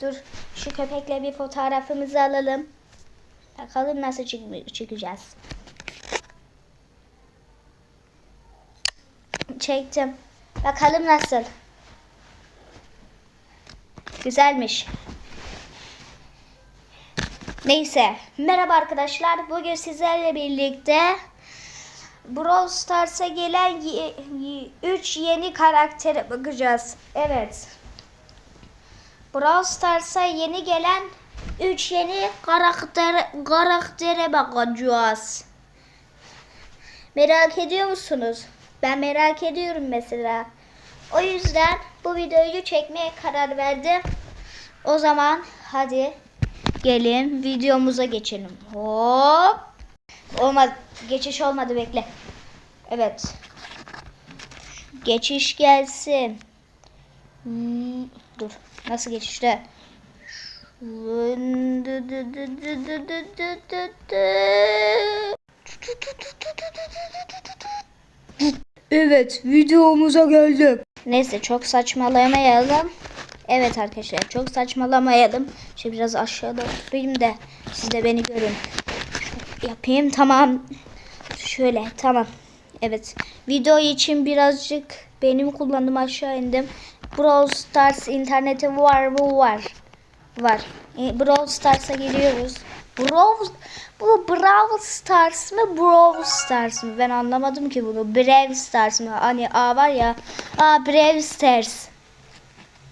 Dur şu köpekle bir fotoğrafımızı alalım. Bakalım nasıl çık çıkacağız. Çektim. Bakalım nasıl. Güzelmiş. Neyse. Merhaba arkadaşlar. Bugün sizlerle birlikte Brawl Stars'a gelen 3 yeni karaktere bakacağız. Evet. Brawl Stars'a yeni gelen 3 yeni karakter karaktere bakacağız. Merak ediyor musunuz? Ben merak ediyorum mesela. O yüzden bu videoyu çekmeye karar verdim. O zaman hadi gelin videomuza geçelim. Hop. Olmaz. Geçiş olmadı bekle. Evet. Geçiş gelsin. Hmm, dur. Nasıl geçişte? Evet, videomuza geldik. Neyse çok saçmalamayalım. Evet arkadaşlar çok saçmalamayalım. Şimdi biraz aşağıda oturayım da siz de beni görün. Yapayım tamam. Şöyle tamam. Evet. Video için birazcık benim kullandığım aşağı indim. Brawl Stars interneti var mı? Var. Var. E, Brawl Stars'a giriyoruz. Brawl bu Brawl Stars mı Brawl Stars mı? Ben anlamadım ki bunu. Brawl Stars mı? Hani A var ya. A Brawl Stars.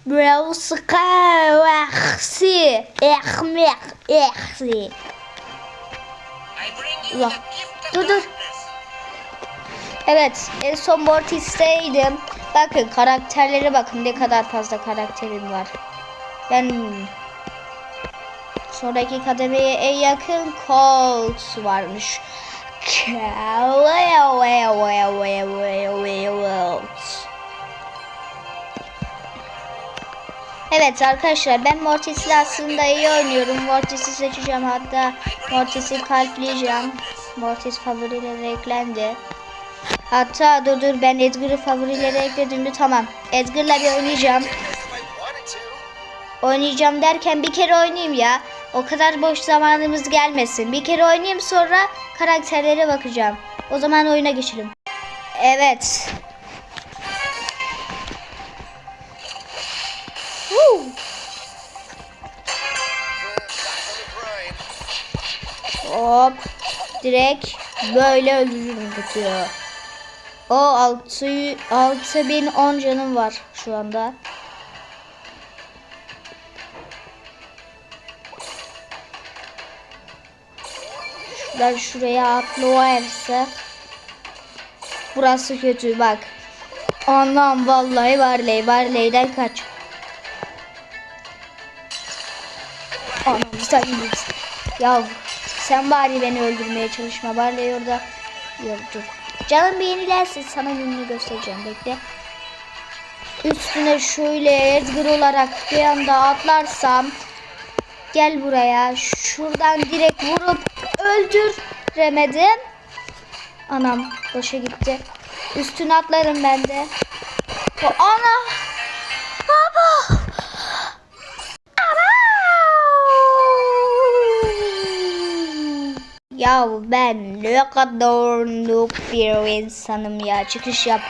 Brawl Stars. Ekmek. Eksi. Ulan. Dur dur. Evet, en son Mortis'teydim. Bakın karakterlere bakın ne kadar fazla karakterim var. Ben sonraki kademeye en yakın Colt varmış. Evet arkadaşlar ben Mortis'le aslında iyi oynuyorum. Mortis'i seçeceğim hatta Mortis'i kalpleyeceğim. Mortis favorilere eklendi. Hatta dur dur ben Edgar'ı favorilere ekledim mi tamam. Edgar'la bir oynayacağım. Oynayacağım derken bir kere oynayayım ya. O kadar boş zamanımız gelmesin. Bir kere oynayayım sonra karakterlere bakacağım. O zaman oyuna geçelim. Evet. Hop. Direkt böyle öldürürüm tutuyor. O 6 6010 canım var şu anda. Ben şuraya atlayarsak Burası kötü bak. Anlam vallahi Barley. Barley'den kaç. Sen bilirsin. Ya sen bari beni öldürmeye çalışma. Barley orada. Yok dur. Canım bir yenilensin. Sana gününü göstereceğim. Bekle. Üstüne şöyle Edgar olarak bir anda atlarsam gel buraya. Şuradan direkt vurup öldüremedim. Anam boşa gitti. Üstüne atlarım ben de. Ana. Baba. Ya ben ne kadar noob bir insanım ya. Çıkış yap.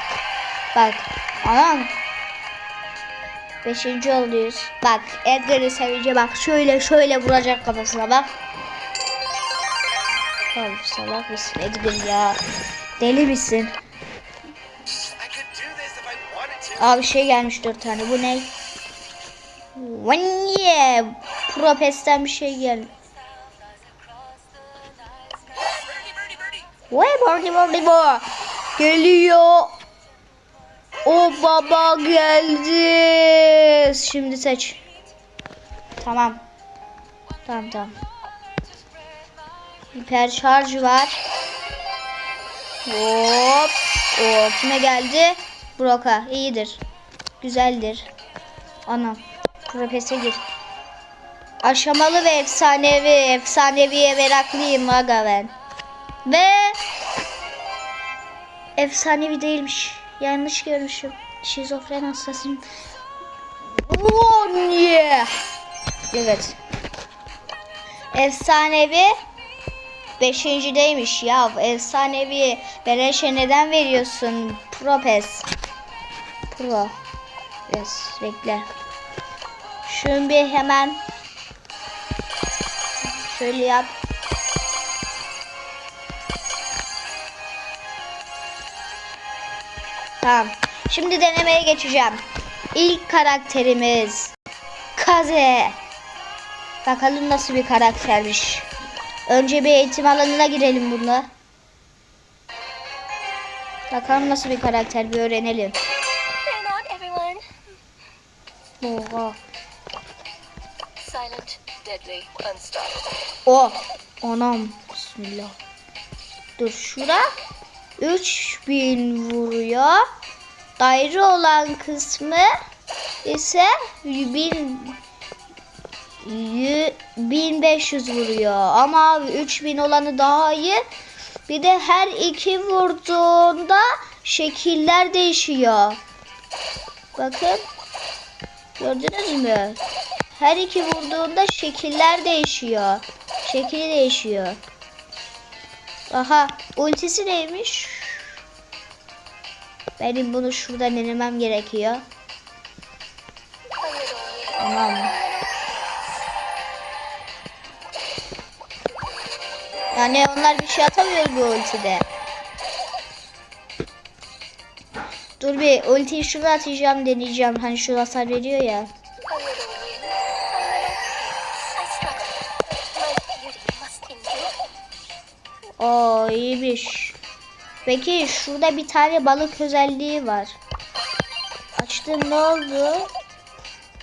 Bak. Anam. Beşinci oluyoruz. Bak Edgar'ı sevince bak şöyle şöyle vuracak kafasına bak. Abi salak mısın Edgar ya? Deli misin? Abi şey gelmiş dört tane. Bu ne? Vanye. Propes'ten bir şey geldi. Vay birdie birdie bu. Geliyor. O baba geldi. Şimdi seç. Tamam. Tamam tamam. Hiper şarj var. Hop. O kime geldi? Brock'a. İyidir. Güzeldir. Anam. Profese gir. Aşamalı ve efsanevi. Efsaneviye meraklıyım aga ben. Ve efsanevi değilmiş. Yanlış görmüşüm. Şizofren hastasıyım. Yeah. Evet. Efsanevi beşincideymiş ya. Efsanevi beleşe neden veriyorsun? Propes. Pro. Yes, bekle. Şunu bir hemen şöyle yap. Tamam. Şimdi denemeye geçeceğim. İlk karakterimiz Kaze. Bakalım nasıl bir karaktermiş. Önce bir eğitim alanına girelim bununla. Bakalım nasıl bir karakter bir öğrenelim. Oha. Silent, deadly, unstoppable. Oh. Anam. Bismillah. Dur şura 3000 vuruyor. Daire olan kısmı ise 1000 Yü- 1500 vuruyor ama 3000 olanı daha iyi. Bir de her iki vurduğunda şekiller değişiyor. Bakın. Gördünüz mü? Her iki vurduğunda şekiller değişiyor. Şekli değişiyor. Aha ultisi neymiş? Benim bunu şuradan denemem gerekiyor. Tamam. Yani onlar bir şey atamıyor bu ultide. Dur bir ultiyi şuraya atacağım deneyeceğim. Hani şu hasar veriyor ya. İyiymiş. Peki şurada bir tane balık özelliği var. Açtım ne oldu?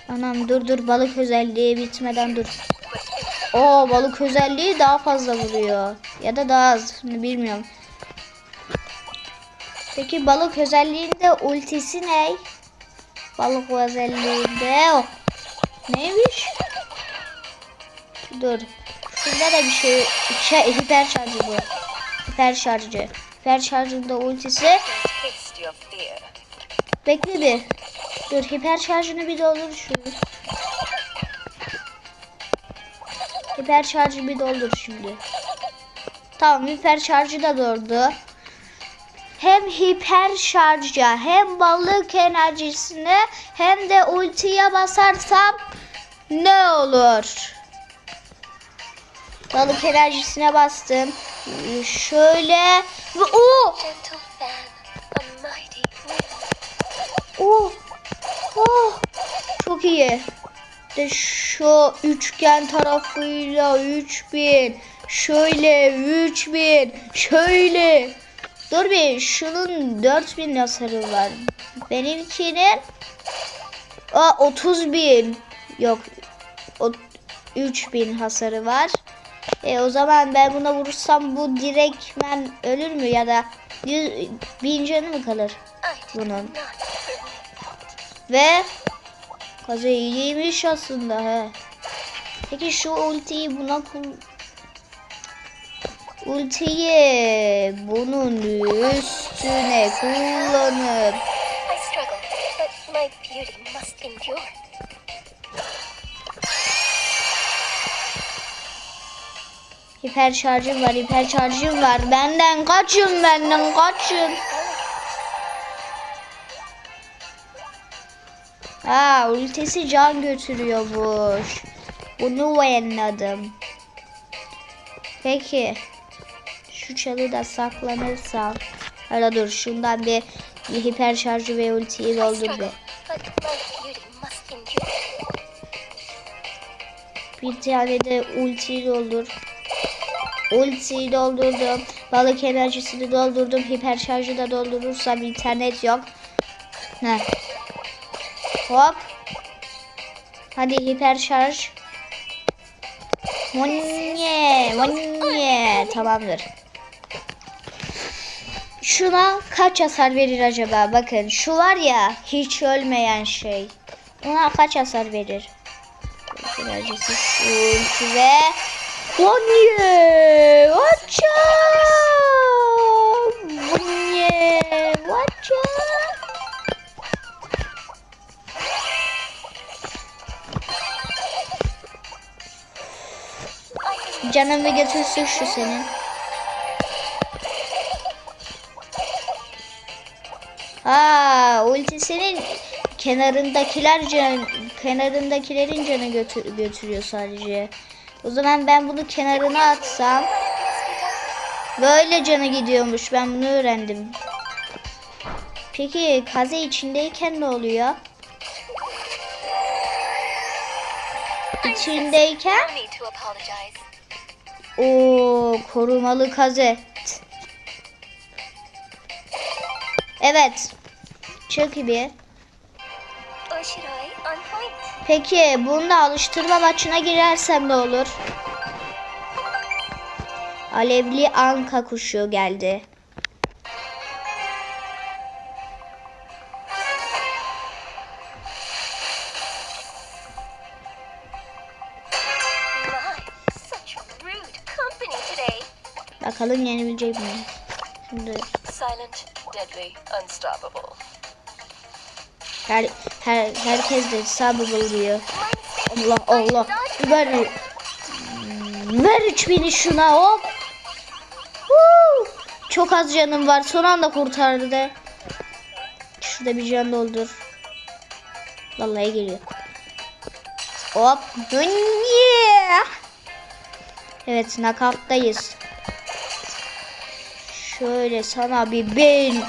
Anam dur dur balık özelliği bitmeden dur. Oo balık özelliği daha fazla vuruyor. Ya da daha az bilmiyorum. Peki balık özelliğinde ultisi ne? Balık özelliğinde o. Neymiş? Dur. Şurada da bir şey hiper şarjı bu. Hiper şarjı. Hiper şarjında ultisi. Bekle bir. Dur hiper şarjını bir doldur şunu. Hiper şarjı bir doldur şimdi. Tamam hiper şarjı da doldu. Hem hiper şarja hem balık enerjisine hem de ultiye basarsam ne olur? Balık enerjisine bastım. Şöyle ve o. Oh. Oh. Çok iyi. De şu üçgen tarafıyla 3000. Şöyle 3000. Şöyle. Dur bir şunun 4000 hasarı var. Benimkinin Aa, 30 bin. Yok. O, 3000 hasarı var. E o zaman ben buna vurursam bu direktmen ölür mü ya da 100, bin canı mı kalır? Bunun. Ve kaza iyiymiş aslında he. Peki şu ultiyi buna kul... Ultiyi bunun üstüne kullanıp hiper şarjım var hiper şarjım var benden kaçın benden kaçın. Aa ultisi can götürüyormuş. Bunu anladım. Peki. Şu çalıda saklanırsam. Hala dur şundan bir, bir hiper şarjı ve ultiyi doldur be. Bir tane de ultiyi doldur. Ultiyi doldurdum. Balık enerjisini doldurdum. Hiper şarjı da doldurursam internet yok. Heh. Hop. Hadi hiper şarj. Monye, monye. Tamamdır. Şuna kaç hasar verir acaba? Bakın şu var ya hiç ölmeyen şey. Ona kaç hasar verir? Enerjisi ulti ve Monye. Açam. Monye. Watch out. I can Canımı götürsün şu senin. Ha, ultisinin kenarındakiler can, kenarındakilerin canı götür, götürüyor sadece. O zaman ben bunu kenarına atsam böyle canı gidiyormuş. Ben bunu öğrendim. Peki kaze içindeyken ne oluyor? İçindeyken o korumalı kaze. Evet. Çok iyi. Or should I? On point. Peki bununla alıştırma maçına girersem ne olur? Alevli anka kuşu geldi. Bakalım yenebilecek mi? Şimdi Silent, deadly, unstoppable. Her, her herkes de. My mistake. Allah Allah. Ver ver 3000'i şuna hop. Huu! Çok az canım var. Son anda kurtardı. Şurada bir can doldur. Vallahi geliyor. Hop. Yeah. Evet knockout'tayız. Şöyle sana bir ben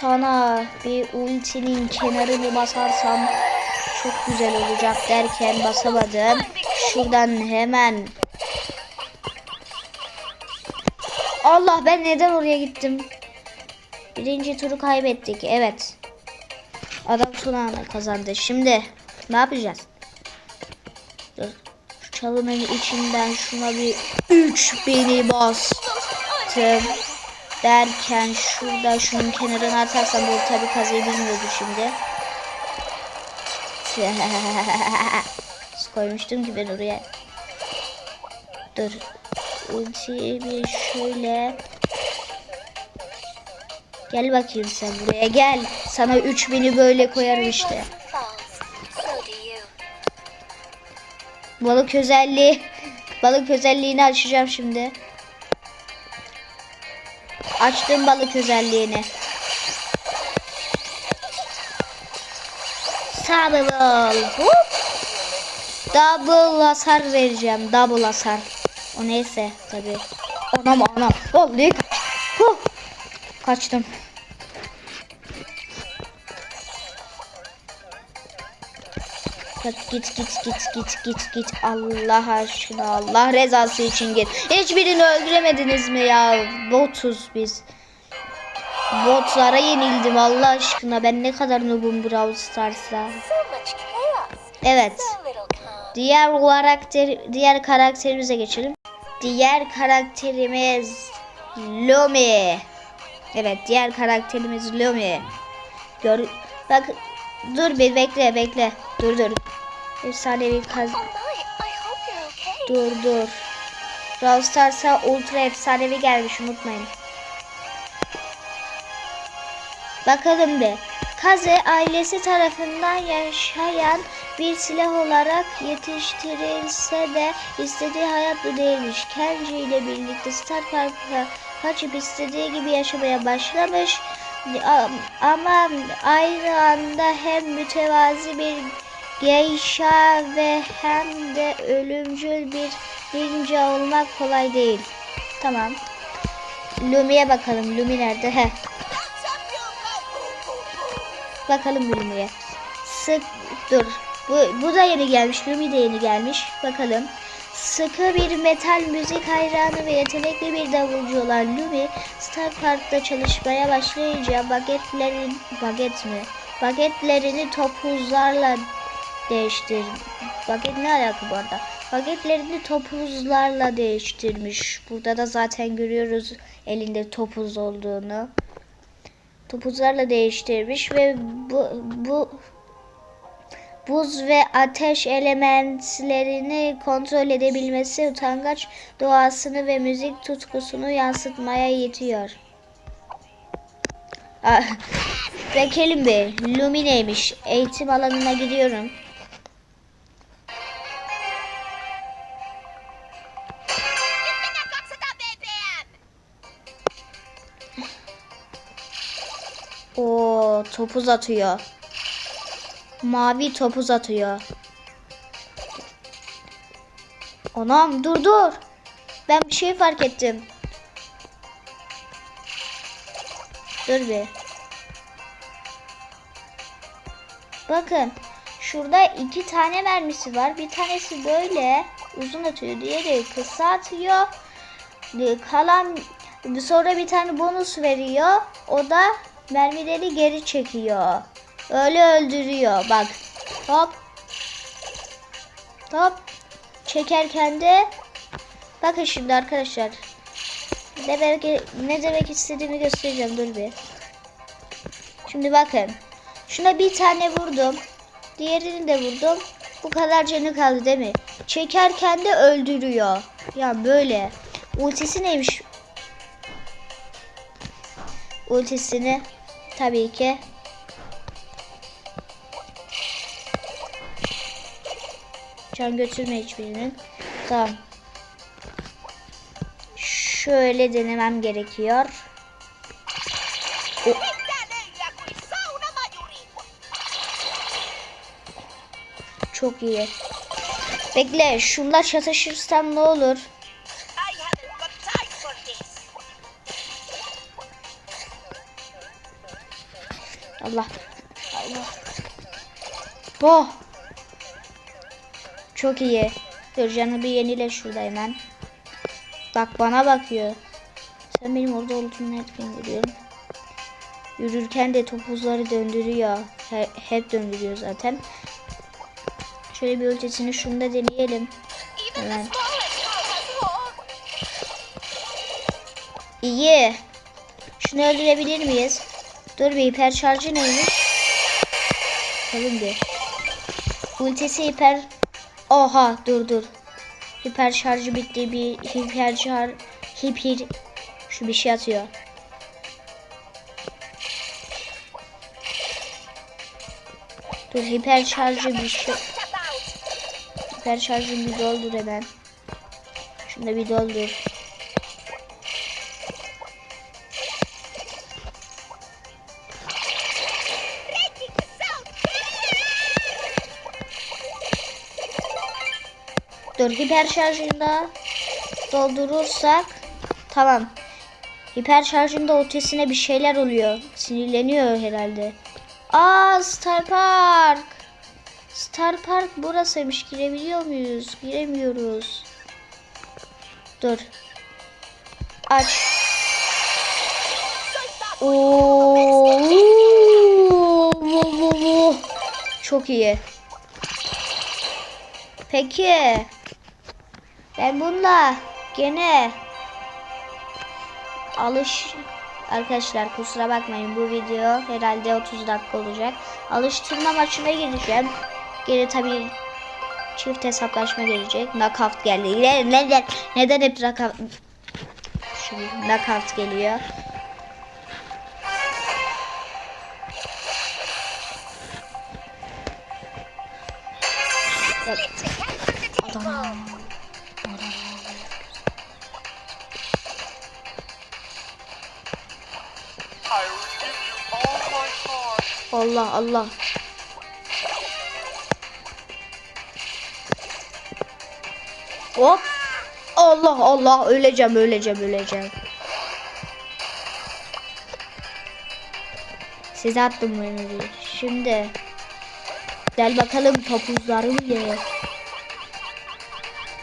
sana bir ultinin kenarını basarsam çok güzel olacak derken basamadım. Şuradan hemen Allah ben neden oraya gittim? Birinci turu kaybettik. Evet. Adam son anda kazandı. Şimdi ne yapacağız? Dur. Şu çalının içinden şuna bir 3000'i bastım derken şurada şunun kenarına atarsam bu tabi kazıyı bilmiyordu şimdi. Koymuştum ki ben oraya. Dur. Ultiyi bir şöyle. Gel bakayım sen buraya gel. Sana 3000'i böyle koyarım işte. Balık özelliği. Balık özelliğini açacağım şimdi. Açtım balık özelliğini. Double. Hop. Double hasar vereceğim. Double hasar. O neyse tabi. Anam anam. Kaç. Huh. Kaçtım. Kaç, Git git git git git git Allah aşkına Allah rezası için git. Hiçbirini öldüremediniz mi ya? Botuz biz. Botlara yenildim Allah aşkına. Ben ne kadar noobum Brawl Stars'ta. Evet. Diğer karakter diğer karakterimize geçelim. Diğer karakterimiz Lomi. Evet, diğer karakterimiz Lomi. Gör bak dur bir bekle bekle. Dur dur. Efsanevi kaz dur dur. Brawl Stars'a ultra efsanevi gelmiş unutmayın. Bakalım bir. Kaze ailesi tarafından yaşayan bir silah olarak yetiştirilse de istediği hayat bu değilmiş. Kenji ile birlikte Star Park'a kaçıp istediği gibi yaşamaya başlamış. Ama aynı anda hem mütevazi bir geisha ve hem de ölümcül bir ninja olmak kolay değil. Tamam. Lumi'ye bakalım. Lumi nerede? Heh. Bakalım Lumi'ye. Sık dur. Bu, bu da yeni gelmiş. Lumi de yeni gelmiş. Bakalım. Sıkı bir metal müzik hayranı ve yetenekli bir davulcu olan Lumi, Star Park'ta çalışmaya başlayınca bagetlerin baget mi? Bagetlerini topuzlarla değiştir. Baget ne alaka bu arada? Bagetlerini topuzlarla değiştirmiş. Burada da zaten görüyoruz elinde topuz olduğunu topuzlarla değiştirmiş ve bu bu buz ve ateş elementlerini kontrol edebilmesi utangaç doğasını ve müzik tutkusunu yansıtmaya yetiyor. Ah, Bakalım bir. Lumine'ymiş. Eğitim alanına gidiyorum. Topuz atıyor. Mavi topuz atıyor. Anam dur dur. Ben bir şey fark ettim. Dur bir. Bakın şurada iki tane mermisi var. Bir tanesi böyle uzun atıyor. Diğeri kısa atıyor. Kalan sonra bir tane bonus veriyor. O da mermileri geri çekiyor. Öyle öldürüyor. Bak. Hop. Hop. Çekerken de bakın şimdi arkadaşlar. Ne demek, ne demek istediğimi göstereceğim. Dur bir. Şimdi bakın. Şuna bir tane vurdum. Diğerini de vurdum. Bu kadar canı kaldı değil mi? Çekerken de öldürüyor. Ya böyle. Ultisi neymiş? Ultisini tabii ki Can götürme hiçbirinin. Tamam. Şöyle denemem gerekiyor. O- Çok iyi. Bekle, şunlar çatışırsam ne olur? Allah. Allah. Oh. Çok iyi. Dur canı bir yenile şurada hemen. Bak bana bakıyor. Sen benim orada olduğumu nereden görüyorsun? Yürürken de topuzları döndürüyor. He- hep döndürüyor zaten. Şöyle bir ötesini şunu da deneyelim. Hemen. İyi. Şunu öldürebilir miyiz? Dur bir hiper şarjı neymiş? Bakalım bir. Ultisi hiper... Oha dur dur. Hiper şarjı bitti. Bir hiper şarj... Hiper... Şu bir şey atıyor. Dur hiper şarjı bir şey... Hiper şarjını bir doldur hemen. Şunu da bir doldur. Dur hiper şarjında doldurursak tamam. Hiper şarjında ötesine bir şeyler oluyor. Sinirleniyor herhalde. Aa Star Park. Star Park burasıymış. Girebiliyor muyuz? Giremiyoruz. Dur. Aç. Oo. Çok iyi. Peki. Ben bununla gene alış arkadaşlar kusura bakmayın bu video herhalde 30 dakika olacak. Alıştırma maçına gireceğim. Geri tabii çift hesaplaşma gelecek. Knockout geldi. Neden neden, hep knockout Şimdi knockout geliyor. Allah Allah. Hop. Allah Allah öleceğim öleceğim öleceğim. Size attım bu. Şimdi gel bakalım topuzlarımı ye.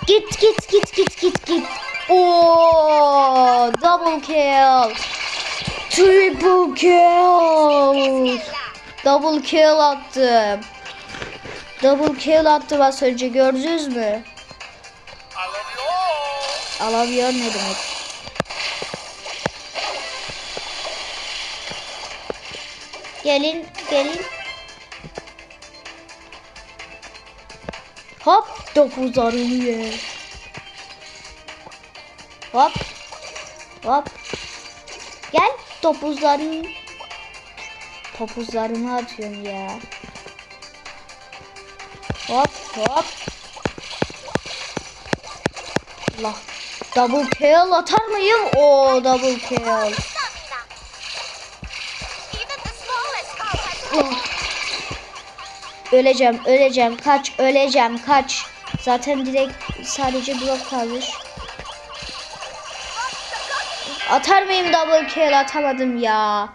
Git git git git git git. Oo, double kill. Triple kill. Double kill attım. Double kill attım az önce gördünüz mü? All. Alamıyor ne demek? Gelin gelin. Hop topuzlarını ye. Hop. Hop. Gel topuzlarını. Topuzlarımı atıyorum ya. Hop hop. Allah. Double kill atar mıyım? Oo double kill. Oh. Öleceğim, öleceğim. Kaç, öleceğim, kaç. Zaten direkt sadece blok kalmış. Atar mıyım double kill? Atamadım ya.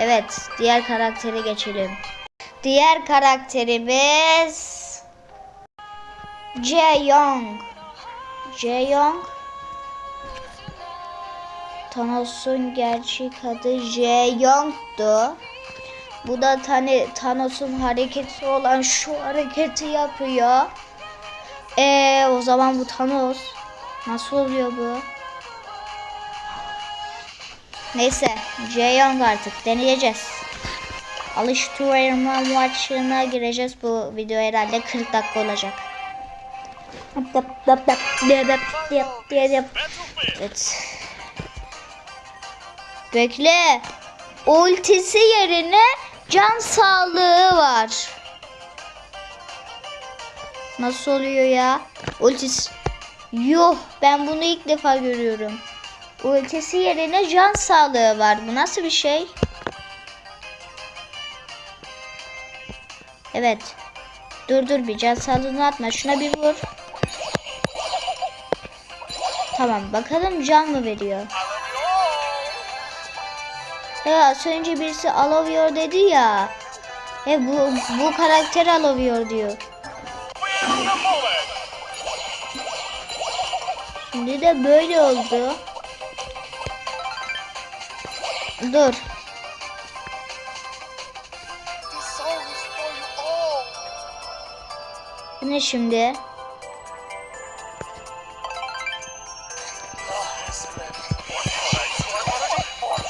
Evet, diğer karaktere geçelim. Diğer karakterimiz Jae-young. Jae-young Thanos'un gerçek adı Jae-young'du. Bu da tane Thanos'un hareketi olan şu hareketi yapıyor. Ee, o zaman bu Thanos nasıl oluyor bu? Neyse, Jae-young artık deneyeceğiz. Alıştırma maçına gireceğiz. Bu video herhalde 40 dakika olacak. Evet. Bekle. Ultisi yerine can sağlığı var. Nasıl oluyor ya? Ultisi. Yuh ben bunu ilk defa görüyorum. Ultisi yerine can sağlığı var. Bu nasıl bir şey? Evet. Dur dur bir can sağlığını atma. Şuna bir vur. Tamam bakalım can mı veriyor? Az önce birisi alamıyor dedi ya. He bu bu karakter alamıyor diyor. Şimdi de böyle oldu. Dur. Bu ne şimdi?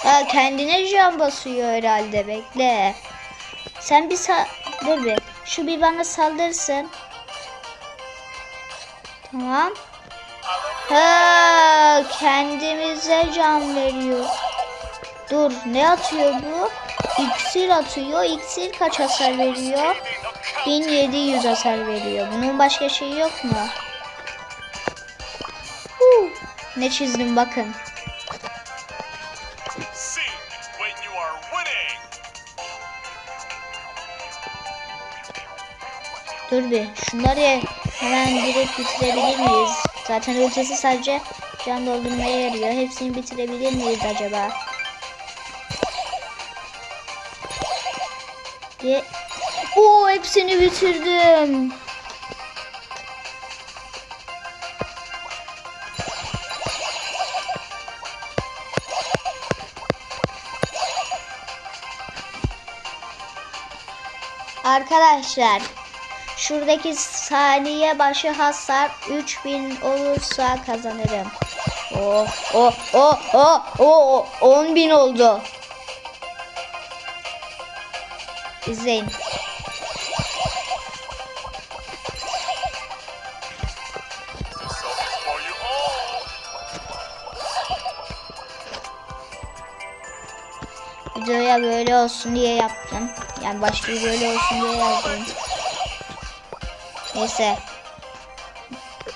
Ha kendine can basıyor herhalde bekle. Sen bir sa dur bir. Şu bir bana saldırsın. Tamam. Ha kendimize can veriyor. Dur ne atıyor bu? İksir atıyor. İksir kaç hasar veriyor? 1700 hasar veriyor. Bunun başka şeyi yok mu? Huu. Ne çizdim bakın. Dur bir. Şunları hemen direkt bitirebilir miyiz? Zaten ultisi sadece can doldurmaya yarıyor. Hepsini bitirebilir miyiz acaba? Ve... Oo hepsini bitirdim. Arkadaşlar şuradaki saniye başı hasar 3000 olursa kazanırım. Oh oh oh oh oh 10.000 oldu. İzleyin. Videoya böyle olsun diye yaptım. Yani başka bir böyle olsun diye yazdım. Neyse.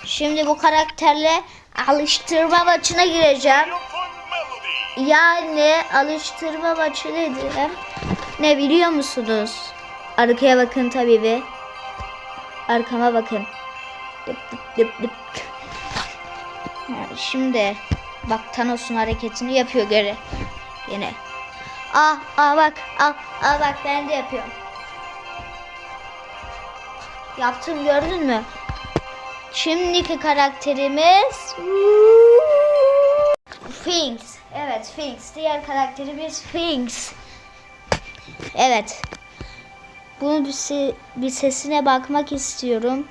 Şimdi bu karakterle alıştırma maçına gireceğim. Yani alıştırma maçı nedir? Ne biliyor musunuz? Arkaya bakın tabii bir. Arkama bakın. Dıp dıp dıp. Ha, Şimdi bak Thanos'un hareketini yapıyor göre. Yine. Ah ah bak ah ah bak ben de yapıyorum. Yaptım gördün mü? Şimdiki karakterimiz Sphinx. Evet Sphinx. Diğer karakterimiz Sphinx. Evet. Bunun bir, se bir sesine bakmak istiyorum.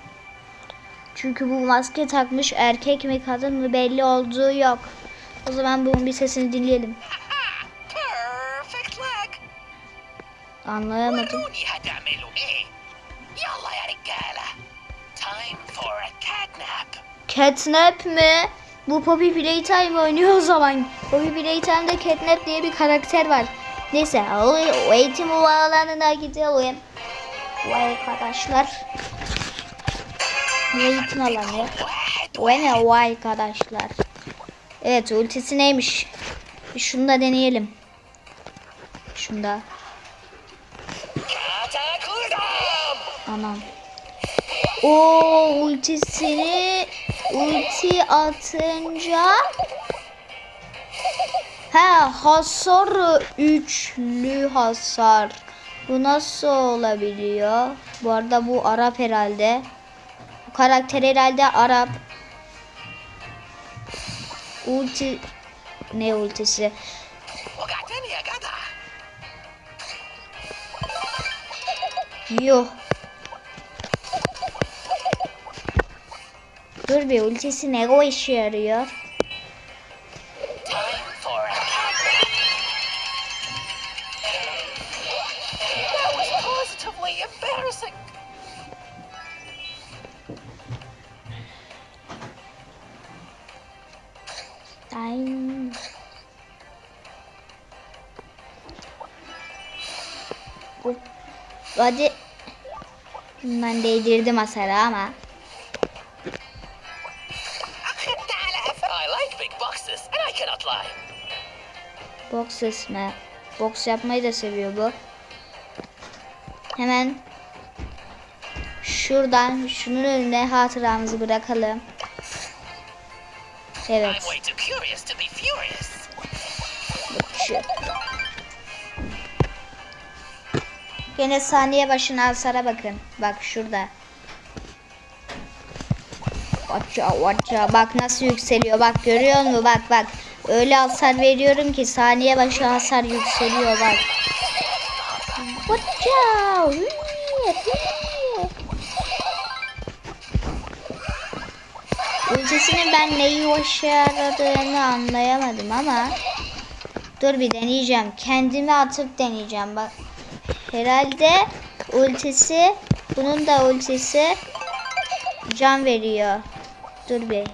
Çünkü bu maske takmış erkek mi kadın mı belli olduğu yok. O zaman bunun bir sesini dinleyelim. Anlayamadım. Catnap mi? Bu Poppy Playtime oynuyor o zaman. Poppy Playtime'da Catnap diye bir karakter var. Neyse o, o eğitim alanına gidelim. Vay arkadaşlar. Eğitim alanı. Vay ne vay arkadaşlar. Evet ultisi neymiş? Şunu da deneyelim. Şunu da. Anam. O ultisini ulti atınca Ha hasar üçlü hasar. Bu nasıl olabiliyor? Bu arada bu Arap herhalde. Bu karakter herhalde Arap. Ulti ne ultisi? Yuh. Dur bir ultisi ne o işe yarıyor? Hadi. Ben değdirdim hasarı ama. Boxes mi? Box yapmayı da seviyor bu. Hemen şuradan şunun önüne hatıramızı bırakalım. Evet. Gene saniye başına hasara bakın. Bak şurada. Vaça vaça bak nasıl yükseliyor bak görüyor musun bak bak öyle hasar veriyorum ki saniye başı hasar yükseliyor bak. Hıı. Ultisinin ben neyi başardığını anlayamadım ama Dur bir deneyeceğim. Kendimi atıp deneyeceğim. Bak. Herhalde ultisi bunun da ultisi can veriyor. Dur bir.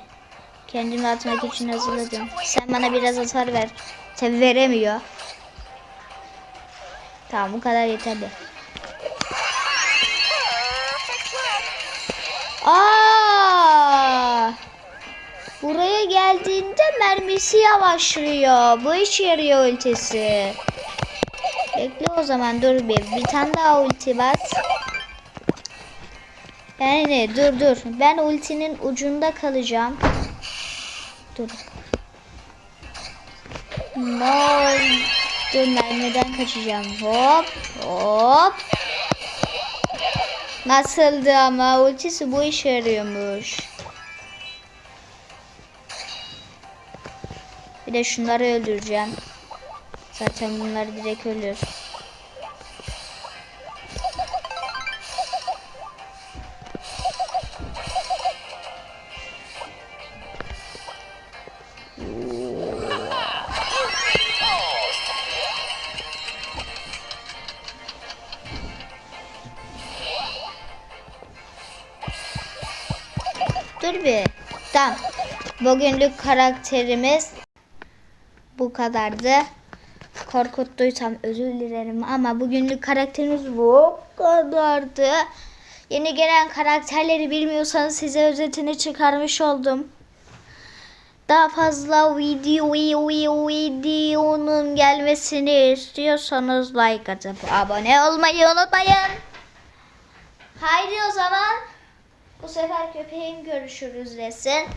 Kendimi atmak için hazırladım. Sen bana biraz hasar ver. Tabi veremiyor. Tamam bu kadar yeterli. Aa! Buraya geldiğinde mermisi yavaşlıyor. Bu işe yarıyor ultisi. Bekle o zaman dur bir. Bir tane daha ulti bas. Yani dur dur. Ben ultinin ucunda kalacağım. Dur. No. Dur mermiden kaçacağım. Hop. Hop. Nasıldı ama ultisi bu işe yarıyormuş. Bir de şunları öldüreceğim. Zaten bunlar direkt ölür. Dur bir. Tamam. Bugünlük karakterimiz bu kadardı. Korkuttuysam özür dilerim ama bugünlük karakterimiz bu kadardı. Yeni gelen karakterleri bilmiyorsanız size özetini çıkarmış oldum. Daha fazla video, video, videonun gelmesini istiyorsanız like atıp abone olmayı unutmayın. Haydi o zaman bu sefer köpeğim görüşürüz desin.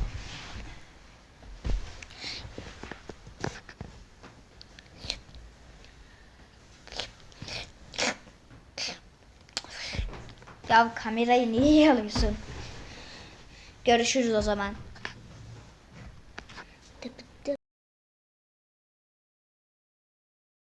Ya kamerayı niye alıyorsun? Görüşürüz o zaman.